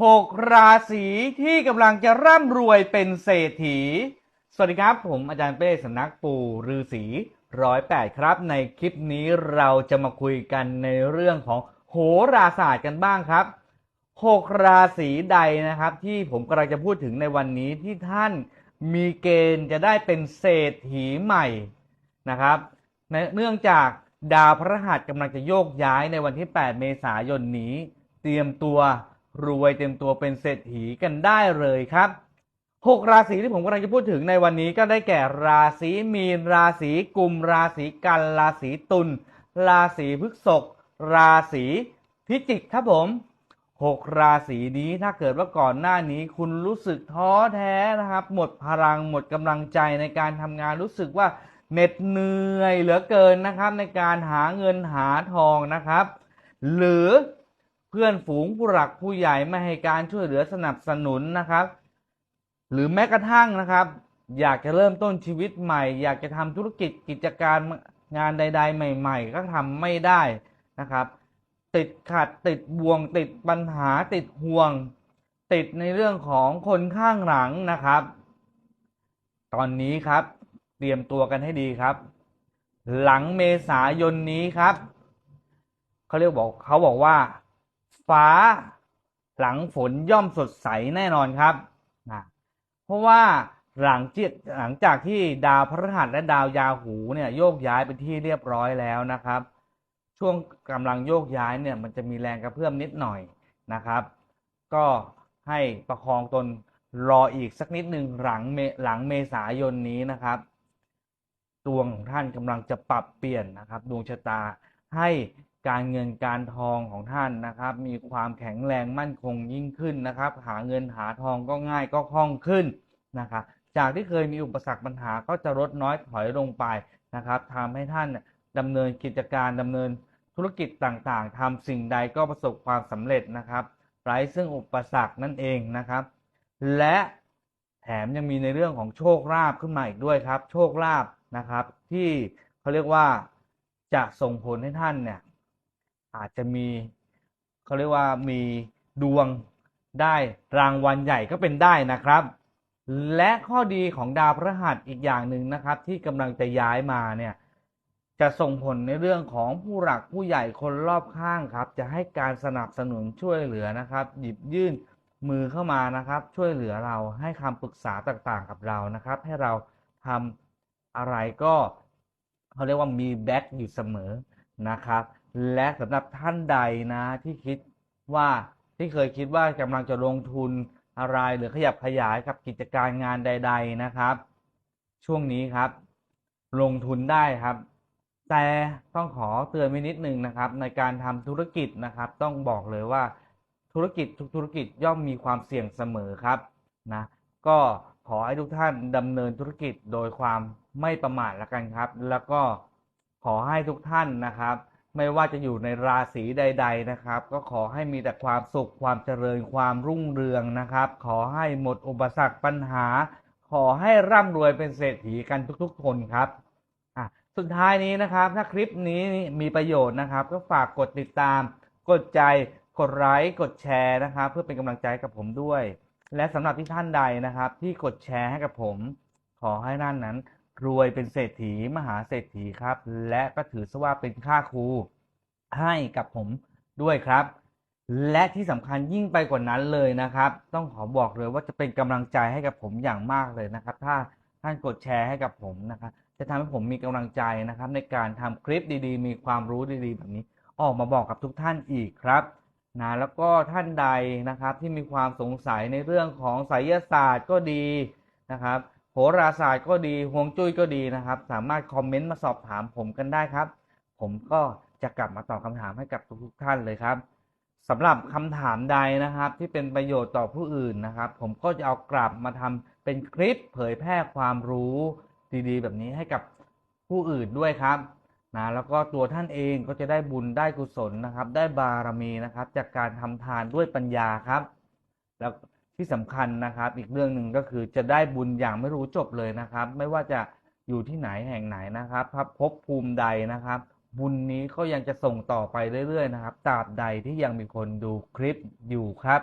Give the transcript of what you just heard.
หกราศีที่กำลังจะร่ำรวยเป็นเศรษฐี สวัสดีครับ ผมอาจารย์เป้สำนักปู่ฤาษีร้อยแปดครับ ในคลิปนี้เราจะมาคุยกันในเรื่องของโหราศาสตร์กันบ้างครับหกราศีใดนะครับ ที่ผมกำลังจะพูดถึงในวันนี้ที่ท่านมีเกณฑ์จะได้เป็นเศรษฐีใหม่นะครับ เนื่องจากดาวพฤหัสกำลังจะโยกย้ายในวันที่ 8 เมษายนนี้ เตรียมตัว รวยเตรียมตัวเป็นเศรษฐีกันได้เลยครับหกราศีที่ผมกำลังจะพูดถึงในวันนี้ก็ได้แก่ราศีมีน ราศีกุม ราศีกัน ราศีตุล ราศีพฤษภ ราศีพิจิกครับผมหกราศีนี้ถ้าเกิดว่าก่อนหน้านี้คุณรู้สึกท้อแท้นะครับ หมดพลังหมดกำลังใจในการทำงานรู้สึกว่าเหน็ดเหนื่อยเหลือเกินนะครับ ในการหาเงินหาทองนะครับ หรือ เพื่อนฝูงผู้หลักผู้ใหญ่ไม่ให้การช่วยเหลือสนับสนุนนะครับ หรือแม้กระทั่งนะครับ อยากจะเริ่มต้นชีวิตใหม่ อยากจะทำธุรกิจกิจการงานใด ๆ ใหม่ ๆ ก็ทำไม่ได้นะครับ ติดขัดติดบ่วง ติดปัญหาติดห่วง ติดในเรื่องของคนข้างหลังนะครับ ตอนนี้ครับเตรียมตัวกันให้ดีครับ หลังเมษายนนี้ครับเขาเรียกบอกเขาบอกว่า ฟ้าหลังฝนย่อมสดใสแน่นอนครับนะเพราะว่าหลังจากหลังจากที่ดาวพฤหัสและดาวยาหูเนี่ยโยกย้ายไปที่เรียบร้อยแล้วนะครับ ช่วงกำลังโยกย้ายเนี่ยมันจะมีแรงกระเพื่อมนิดหน่อยนะครับ ก็ให้ประคองตนรออีกสักนิดหนึ่งหลังเมหลังเมษายนนี้นะครับ ดวงของท่านกำลังจะปรับเปลี่ยนนะครับ ดวงชะตาให้ การเงินการทองของท่านนะครับ มีความแข็งแรงมั่นคงยิ่งขึ้นนะครับ หาเงินหาทองก็ง่ายก็คล่องขึ้นนะครับจากที่เคยมีอุปสรรคปัญหาก็จะลดน้อยถอยลงไปนะครับทำให้ท่านดำเนินกิจการดำเนินธุรกิจต่างๆทำสิ่งใดก็ประสบความสำเร็จนะครับไร้ซึ่งอุปสรรคนั่นเองนะครับ และแถมยังมีในเรื่องของโชคลาภขึ้นมาอีกด้วยครับ โชคลาภนะครับ ที่เขาเรียกว่าจะส่งผลให้ท่านเนี่ย อาจจะมีเขาเรียกว่ามีดวงได้รางวัลใหญ่ก็เป็นได้นะครับ และข้อดีของดาวพฤหัสอีกอย่างหนึ่งนะครับ ที่กำลังจะย้ายมาเนี่ยจะส่งผลในเรื่องของผู้หลักผู้ใหญ่คนรอบข้างครับ จะให้การสนับสนุนช่วยเหลือนะครับ หยิบยื่นมือเข้ามานะครับ ช่วยเหลือเราให้คำปรึกษาต่างๆ กับเรานะครับ ให้เราทำอะไรก็เขาเรียกว่ามีแบ็กอยู่เสมอนะครับ และสำหรับท่านใดนะที่คิดว่าที่เคยคิดว่ากำลังจะลงทุนอะไรหรือขยับขยายกับกิจการงานใด ๆนะครับ ช่วงนี้ครับ ลงทุนได้ครับ แต่ต้องขอเตือนไว้นิดนึงนะครับ ในการทำธุรกิจนะครับ ต้องบอกเลยว่าธุรกิจทุกธุรกิจย่อมมีความเสี่ยงเสมอครับนะก็ขอให้ทุกท่านดำเนินธุรกิจโดยความไม่ประมาทละกันครับ แล้วก็ขอให้ทุกท่านนะครับ ไม่ว่าจะอยู่ในราศีใด ๆนะครับ ก็ขอให้มีแต่ความสุขความเจริญความรุ่งเรืองนะครับ ขอให้หมดอุปสรรคปัญหา ขอให้ร่ำรวยเป็นเศรษฐีกันทุกๆ คนครับอะสุดท้ายนี้นะครับ ถ้าคลิปนี้มีประโยชน์นะครับ ก็ฝากกดติดตาม กดใจกดไลค์กดแชร์นะครับ เพื่อเป็นกำลังใจกับผมด้วย และสำหรับที่ท่านใดนะครับ ที่กดแชร์ให้กับผม ขอให้ท่านนั้น รวยเป็นเศรษฐีมหาเศรษฐีครับ และก็ถือซะว่าเป็นค่าครูให้กับผมด้วยครับ และที่สำคัญยิ่งไปกว่านั้นเลยนะครับ ต้องขอบอกเลยว่าจะเป็นกำลังใจให้กับผมอย่างมากเลยนะครับ ถ้าท่านกดแชร์ให้กับผมนะครับจะทำให้ผมมีกำลังใจนะครับ ในการทำคลิปดีๆ มีความรู้ดีๆ แบบนี้ ออกมาบอกกับทุกท่านอีกครับนะแล้วก็ท่านใดนะครับที่มีความสงสัยในเรื่องของไสยศาสตร์ก็ดีนะครับ โหราศาสตร์ก็ดีฮวงจุ้ยก็ดีนะครับ สามารถคอมเมนต์มาสอบถามผมกันได้ครับ ผมก็จะกลับมาตอบคำถามให้กับทุกๆท่านเลยครับสำหรับคำถามใดนะครับ ที่เป็นประโยชน์ต่อผู้อื่นนะครับ ผมก็จะเอากลับมาทำเป็นคลิปเผยแพร่ความรู้ดีๆ แบบนี้ให้กับผู้อื่นด้วยครับนะแล้วก็ตัวท่านเองก็จะได้บุญได้กุศลนะครับ ได้บารมีนะครับ จากการทำทานด้วยปัญญาครับ แล้ว ที่สำคัญนะครับ อีกเรื่องหนึ่งก็คือจะได้บุญอย่างไม่รู้จบเลยนะครับ ไม่ว่าจะอยู่ที่ไหนแห่งไหนนะครับพบภูมิใดนะครับ บุญนี้ก็ยังจะส่งต่อไปเรื่อยๆนะครับตราบใดที่ยังมีคนดูคลิปอยู่ครับ